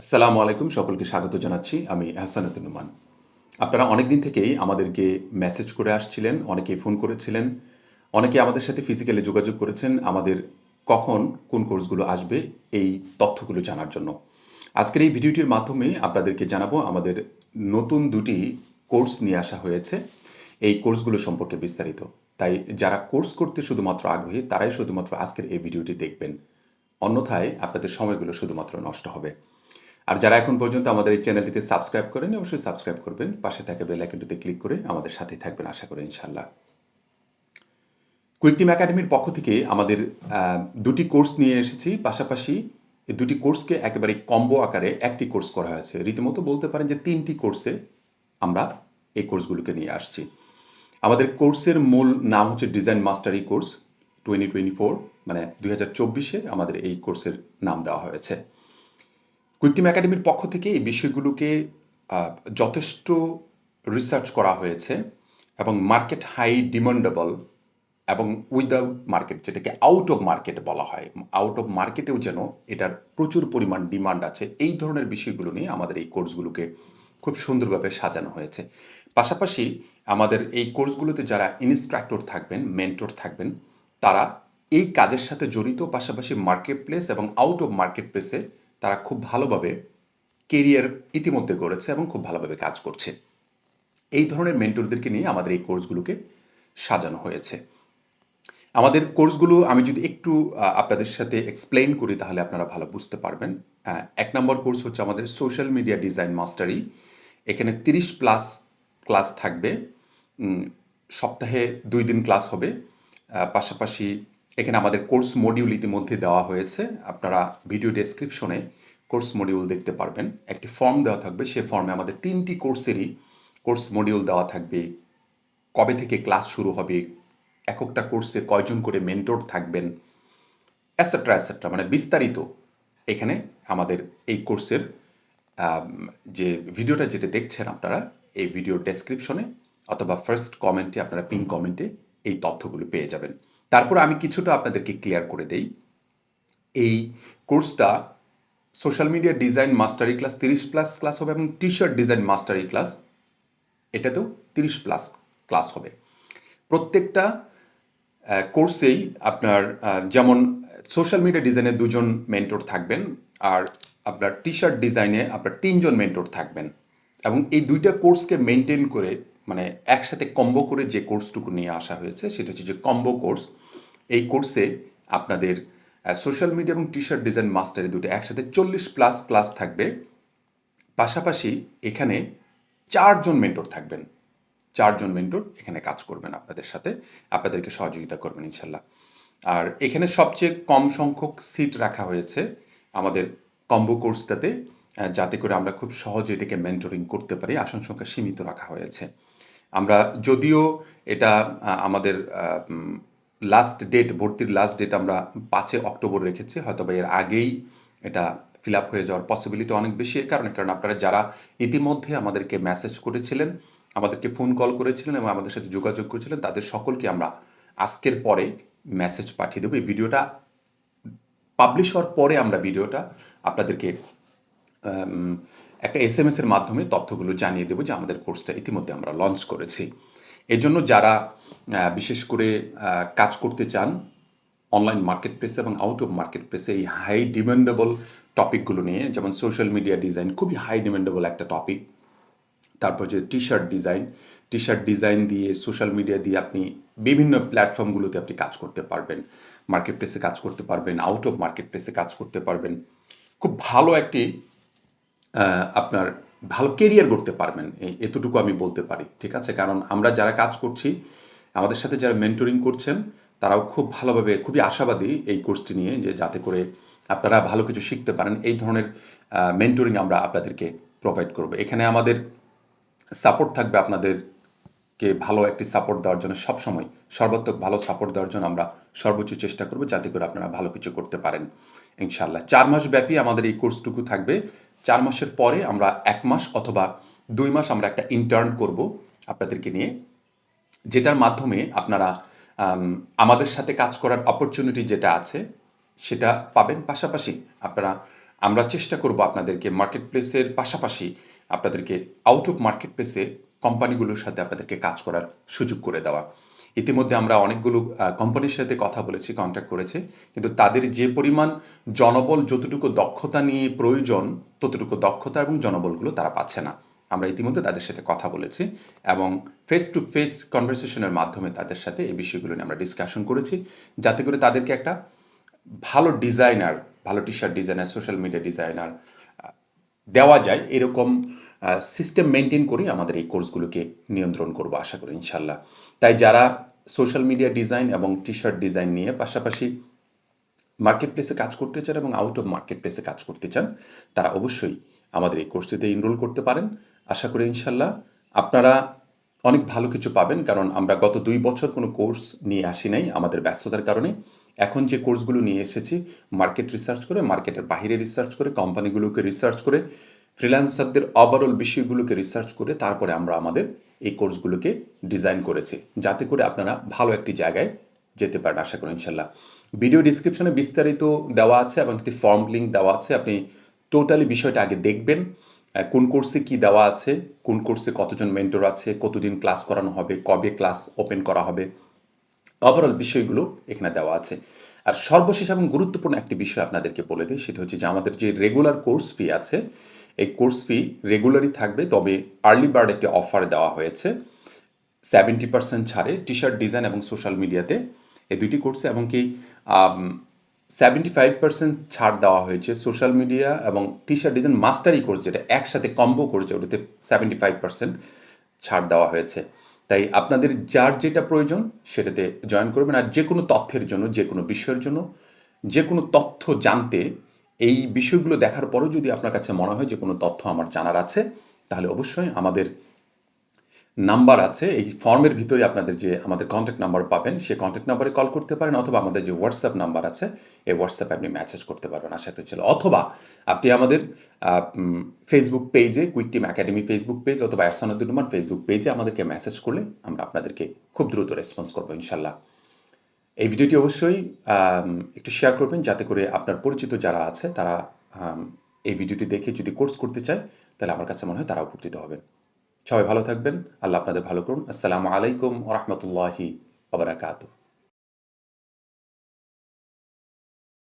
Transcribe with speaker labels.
Speaker 1: আসসালামু আলাইকুম, সকলকে স্বাগত জানাচ্ছি। আমি হাসানুদ্দিন নুমান। আপনারা অনেক দিন থেকেই আমাদেরকে মেসেজ করে আসছিলেন, অনেকে ফোন করেছিলেন, অনেকে আমাদের সাথে ফিজিক্যালি যোগাযোগ করেছেন, আমাদের কখন কোন কোর্সগুলো আসবে এই তথ্যগুলো জানার জন্য। আজকের এই ভিডিওটির মাধ্যমে আপনাদেরকে জানাব আমাদের নতুন দুটি কোর্স নিয়ে আসা হয়েছে। এই কোর্সগুলো সম্পর্কে বিস্তারিত। তাই যারা কোর্স করতে শুধুমাত্র আগ্রহী, তারাই শুধুমাত্র আজকের এই ভিডিওটি দেখবেন। অন্যথায় আপনাদের সময়গুলো শুধুমাত্র নষ্ট হবে। আর যারা এখন পর্যন্ত আমাদের এই চ্যানেলটিতে সাবস্ক্রাইব করেন অবশ্যই সাবস্ক্রাইব করবেন। পাশে থাকা বেল আইকনটিতে ক্লিক করে আমাদের সাথেই থাকবেন, আশা করি ইনশাল্লাহ কুইক টিম একাডেমির পক্ষ থেকে আমাদের দুটি কোর্স নিয়ে এসেছি। পাশাপাশি এই দুটি কোর্সকে একেবারে কম্বো আকারে একটি কোর্স করা হয়েছে। রীতিমতো বলতে পারেন যে তিনটি কোর্সে আমরা এই কোর্সগুলোকে নিয়ে আসছি। আমাদের কোর্সের মূল নাম হচ্ছে design mastery course twenty twenty four মানে দুই হাজার চব্বিশে আমাদের এই কোর্সের নাম দেওয়া হয়েছে। কুইকটিম একাডেমির পক্ষ থেকে এই বিষয়গুলোকে যথেষ্ট রিসার্চ করা হয়েছে এবং মার্কেট হাই ডিমান্ডেবল এবং উইদাউট মার্কেট যেটাকে আউট অফ মার্কেট বলা হয়। আউট অফ মার্কেটেও যেন এটার প্রচুর পরিমাণ ডিমান্ড আছে, এই ধরনের বিষয়গুলো নিয়ে আমাদের এই কোর্সগুলোকে খুব সুন্দরভাবে সাজানো হয়েছে। পাশাপাশি আমাদের এই কোর্সগুলোতে যারা ইনস্ট্রাক্টর থাকবেন মেন্টর থাকবেন, তারা এই কাজের সাথে জড়িত, পাশাপাশি মার্কেট প্লেস এবং আউট অফ মার্কেট প্লেসে তারা খুব ভালোভাবে কেরিয়ার ইতিমধ্যে গড়েছে এবং খুব ভালোভাবে কাজ করছে। এই ধরনের মেন্টরদেরকে নিয়ে আমাদের এই কোর্সগুলোকে সাজানো হয়েছে। আমাদের কোর্সগুলো আমি যদি একটু আপনাদের সাথে এক্সপ্লেইন করি তাহলে আপনারা ভালো বুঝতে পারবেন। এক নম্বর কোর্স হচ্ছে আমাদের সোশ্যাল মিডিয়া ডিজাইন মাস্টারি এখানে তিরিশ প্লাস ক্লাস থাকবে। সপ্তাহে দুই দিন ক্লাস হবে। পাশাপাশি এখানে আমাদের কোর্স মডিউল ইতিমধ্যে দেওয়া হয়েছে। আপনারা ভিডিও ডেসক্রিপশনে কোর্স মডিউল দেখতে পারবেন। একটি ফর্ম দেওয়া থাকবে। সেই ফর্মে আমাদের তিনটি কোর্সেরই কোর্স মডিউল দেওয়া থাকবে। কবে থেকে ক্লাস শুরু হবে? এককটা কোর্সে কয়জন করে মেন্টর থাকবেন? অ্যাসেট্রা অ্যাসেট্রা মানে বিস্তারিত এখানে আমাদের এই কোর্সের যে ভিডিওটা যেটা দেখছেন আপনারা, এই ভিডিও ডেসক্রিপশনে অথবা ফার্স্ট কমেন্টে আপনারা পিন কমেন্টে এই তথ্যগুলো পেয়ে যাবেন। তারপর আমি কিছুটা আপনাদেরকে ক্লিয়ার করে দেই। এই কোর্সটা social media design mastery class তিরিশ প্লাস ক্লাস হবে এবং T shirt design mastery class এটাতেও তিরিশ প্লাস ক্লাস হবে। প্রত্যেকটা কোর্সেই আপনার যেমন সোশ্যাল মিডিয়া ডিজাইনে দুজন মেন্টর থাকবেন আর আপনার টি শার্ট ডিজাইনে আপনার তিনজন মেন্টর থাকবেন এবং এই দুইটা কোর্সকে মেনটেন করে মানে একসাথে কম্বো করে যে কোর্সটুকু নিয়ে আসা হয়েছে, সেটা হচ্ছে যে কম্বো কোর্স এই কোর্সে আপনাদের সোশ্যাল মিডিয়া এবং টি শার্ট ডিজাইন মাস্টারে দুটো একসাথে চল্লিশ প্লাস ক্লাস থাকবে। পাশাপাশি এখানে চারজন মেন্টর থাকবেন। চারজন মেন্টর এখানে কাজ করবেন আপনাদের সাথে। আপনাদেরকে সহযোগিতা করবেন, ইনশাল্লাহ। আর এখানে সবচেয়ে কম সংখ্যক সিট রাখা হয়েছে আমাদের কম্বো কোর্সটাতে যাতে করে আমরা খুব সহজে এটাকে মেন্টরিং করতে পারি। আসন সংখ্যা সীমিত রাখা হয়েছে। আমরা যদিও এটা আমাদের লাস্ট ডেট ভর্তির লাস্ট ডেট আমরা পাঁচে অক্টোবর রেখেছি, হয়তোবা এর আগেই এটা ফিল আপ হয়ে যাওয়ার পসিবিলিটি অনেক বেশি এই কারণে, কারণ আপনারা যারা ইতিমধ্যে আমাদেরকে মেসেজ করেছিলেন, আমাদেরকে ফোন কল করেছিলেন এবং আমাদের সাথে যোগাযোগ করেছিলেন, তাদের সকলকে আমরা আজকের পরে মেসেজ পাঠিয়ে দেবো। এই ভিডিওটা পাবলিশ হওয়ার পরে আমরা ভিডিওটা আপনাদেরকে একটা এস এম এর মাধ্যমে তথ্যগুলো জানিয়ে দেবো যে আমাদের কোর্সটা ইতিমধ্যে আমরা লঞ্চ করেছি। এজন্য যারা বিশেষ করে কাজ করতে চান অনলাইন মার্কেট প্লেসে এবং আউট অফ মার্কেট প্লেসে এই হাই ডিমান্ডেবল টপিকগুলো নিয়ে, যেমন সোশ্যাল মিডিয়া ডিজাইন খুবই হাই ডিমান্ডেবল একটা টপিক তারপর যে T shirt design T shirt design দিয়ে সোশ্যাল মিডিয়া দিয়ে আপনি বিভিন্ন প্ল্যাটফর্মগুলোতে আপনি কাজ করতে পারবেন। মার্কেট প্লেসে কাজ করতে পারবেন আউট অফ মার্কেট প্লেসে কাজ করতে পারবেন। খুব ভালো একটি আপনার ভালো কেরিয়ার করতে পারবেন। এতটুকু আমি বলতে পারি, ঠিক আছে? কারণ আমরা যারা কাজ করছি, আমাদের সাথে যারা মেন্টরিং করছেন, তারাও খুব ভালোভাবে, খুবই আশাবাদী এই কোর্সটি নিয়ে যে যাতে করে আপনারা ভালো কিছু শিখতে পারেন। এই ধরনের মেন্টরিং আমরা আপনাদেরকে প্রোভাইড করব। এখানে আমাদের সাপোর্ট থাকবে আপনাদেরকে ভালো একটি সাপোর্ট দেওয়ার জন্য সবসময়। সর্বাত্মক ভালো সাপোর্ট দেওয়ার জন্য আমরা সর্বোচ্চ চেষ্টা করব যাতে করে আপনারা ভালো কিছু করতে পারেন ইনশাল্লাহ চার মাস ব্যাপী আমাদের এই কোর্সটুকু থাকবে। চার মাসের পরে আমরা এক মাস অথবা দুই মাস আমরা একটা ইন্টার্ন করব আপনাদেরকে নিয়ে, যেটার মাধ্যমে আপনারা আমাদের সাথে কাজ করার অপরচুনিটি যেটা আছে সেটা পাবেন। পাশাপাশি আপনারা, আমরা চেষ্টা করব আপনাদেরকে মার্কেট প্লেসের পাশাপাশি আপনাদেরকে আউট অফ মার্কেট প্লেসে কোম্পানিগুলোর সাথে আপনাদেরকে কাজ করার সুযোগ করে দেওয়া। ইতিমধ্যে আমরা অনেকগুলো কোম্পানির সাথে কথা বলেছি কন্ট্যাক্ট করেছি। কিন্তু তাদের যে পরিমাণ জনবল, যতটুকু দক্ষতা নিয়ে প্রয়োজন, ততটুকু দক্ষতা এবং জনবলগুলো তারা পাচ্ছে না। আমরা ইতিমধ্যে তাদের সাথে কথা বলেছি এবং ফেস টু ফেস কনভারসেশনের মাধ্যমে তাদের সাথে এই বিষয়গুলো নিয়ে আমরা ডিসকাশন করেছি। যাতে করে তাদেরকে একটা ভালো ডিজাইনার ভালো T shirt designer social media designer দেওয়া যায়। এরকম সিস্টেম মেনটেন করেই আমাদের এই কোর্সগুলোকে নিয়ন্ত্রণ করব, আশা করি, ইনশাল্লাহ। তাই যারা সোশ্যাল মিডিয়া ডিজাইন এবং টি শার্ট ডিজাইন নিয়ে পাশাপাশি মার্কেট প্লেসে কাজ করতে চান এবং আউট অফ মার্কেট প্লেসে কাজ করতে চান, তারা অবশ্যই আমাদের এই কোর্সটিতে ইনরোল করতে পারেন। আশা করি, ইনশাল্লাহ, আপনারা অনেক ভালো কিছু পাবেন, কারণ আমরা গত দুই বছর কোনো কোর্স নিয়ে আসি নাই আমাদের ব্যস্ততার কারণে। এখন যে কোর্সগুলো নিয়ে এসেছি মার্কেট রিসার্চ করে মার্কেটের বাইরে রিসার্চ করে কোম্পানিগুলোকে রিসার্চ করে ফ্রিল্যান্সারদের ওভারঅল বিষয়গুলোকে রিসার্চ করে তারপরে আমরা আমাদের এই কোর্সগুলোকে ডিজাইন করেছি। যাতে করে আপনারা ভালো একটি জায়গায় যেতে পারেন, আশা করি, ইনশাল্লাহ। ভিডিও ডিসক্রিপশনে বিস্তারিত দেওয়া আছে এবং একটি ফর্ম লিঙ্ক দেওয়া আছে। আপনি টোটালি বিষয়টা আগে দেখবেন কোন কোর্সে কি দেওয়া আছে, কোন কোর্সে কতজন মেন্টর আছে, কতদিন ক্লাস করানো হবে, কবে ক্লাস ওপেন করা হবে। ওভারঅল বিষয়গুলো এখানে দেওয়া আছে। আর সর্বশেষ এবং গুরুত্বপূর্ণ একটি বিষয় আপনাদেরকে বলে দিই, সেটা হচ্ছে যে আমাদের যে রেগুলার কোর্স ফি আছে এই কোর্স ফি রেগুলারই থাকবে, তবে আর্লি বার্ড একটি অফার দেওয়া হয়েছে। সেভেন্টি পার্সেন্ট ছাড়ে টি শার্ট ডিজাইন এবং সোশ্যাল মিডিয়াতে এই দুইটি কোর্সে এমনকি সেভেন্টি ফাইভ পার্সেন্ট ছাড় দেওয়া হয়েছে সোশ্যাল মিডিয়া এবং T shirt design mastery course যেটা একসাথে কম্বো করছে ওটাতে সেভেন্টি ফাইভ পার্সেন্ট ছাড় দেওয়া হয়েছে। তাই আপনাদের যার যেটা প্রয়োজন সেটাতে জয়েন করবেন। আর যে কোনো তথ্যের জন্য যে কোনো বিষয়ের জন্য যে কোনো তথ্য জানতে এই বিষয়গুলো দেখার পরেও যদি আপনার কাছে মনে হয় যে কোনো তথ্য আমার জানার আছে, তাহলে অবশ্যই আমাদের নাম্বার আছে। এই ফর্মের ভিতরে আপনাদের যে আমাদের কন্ট্যাক্ট নাম্বার পাবেন সেই কন্ট্যাক্ট নাম্বারে কল করতে পারেন অথবা আমাদের যে হোয়াটসঅ্যাপ নাম্বার আছে, এই হোয়াটসঅ্যাপে আপনি মেসেজ করতে পারবেন আশা করছিল অথবা আপনি আমাদের ফেসবুক পেজে Quick Team Academy Facebook page অথবা এসানুদ্দিন রহমান ফেসবুক পেজে আমাদেরকে মেসেজ করলে আমরা আপনাদেরকে খুব দ্রুত রেসপন্স করব ইনশাল্লাহ। এই ভিডিওটি অবশ্যই একটু শেয়ার করবেন যাতে করে আপনার পরিচিত যারা আছে তারা এই ভিডিওটি দেখে যদি কোর্স করতে চায়, তাহলে আমার কাছে মনে হয় তারা উপকৃত হবেন। সবাই ভালো থাকবেন। আল্লাহ আপনাদের ভালো করুন। আসসালামু আলাইকুম রহমতুল্লাহি ওবরাকাতু